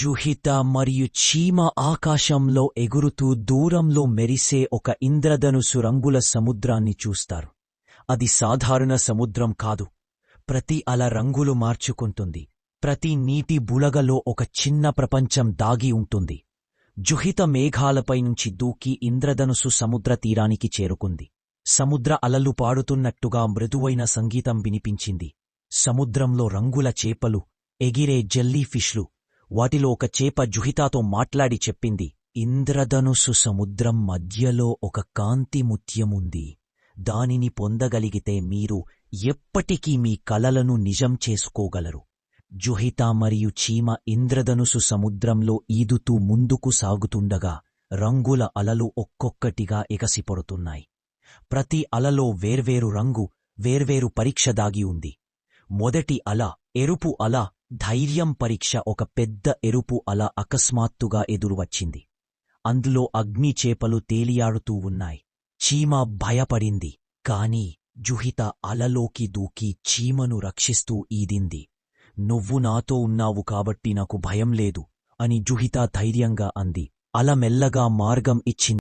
జుహిత మరియు చీమ ఆకాశంలో ఎగురుతూ దూరంలో మెరిసే ఒక ఇంద్రధనుసు రంగుల సముద్రాన్ని చూస్తారు. అది సాధారణ సముద్రం కాదు. ప్రతి అల రంగులు మార్చుకుంటుంది. ప్రతి నీటి బుళగలో ఒక చిన్న ప్రపంచం దాగి ఉంటుంది. జుహిత మేఘాలపై నుంచి దూకి ఇంద్రధనుసు సముద్ర తీరానికి చేరుకుంది. సముద్ర అలలు పాడుతున్నట్టుగా మృదువైన సంగీతం వినిపించింది. సముద్రంలో రంగుల చేపలు ఎగిరే జెల్లీ ఫిష్లు వాటిలో ఒక చేప జుహితాతో మాట్లాడి చెప్పింది ఇంద్రధనుసు సముద్రం మధ్యలో ఒక కాంతి ముత్యముంది. దానిని పొందగలిగితే మీరు ఎప్పటికీ మీ కలలను నిజం చేసుకోగలరు. జుహిత మరియు చీమ ఇంద్రధనుసు సముద్రంలో ఈదుతూ ముందుకు సాగుతుండగా రంగుల అలలు ఒక్కొక్కటిగా ఎగసిపడుతున్నాయి. ప్రతి అలలో వేర్వేరు రంగు వేర్వేరు పరీక్ష దాగి ఉంది. మొదటి అల ఎరుపు అల ధైర్యం పరీక్ష ఒక పెద్ద ఎరుపు అల అకస్మాత్తుగా ఎదురువచ్చింది. అందులో అగ్ని చేపలు తేలియాడుతూ ఉన్నాయి. చీమ భయపడింది. కాని జుహిత అలలోకి దూకి చీమను రక్షిస్తూ ఈదింది. నువ్వు నాతో ఉన్నావు కాబట్టి నాకు భయం లేదు అని జుహిత ధైర్యంగా అంది. అల మెల్లగా మార్గం ఇచ్చింది.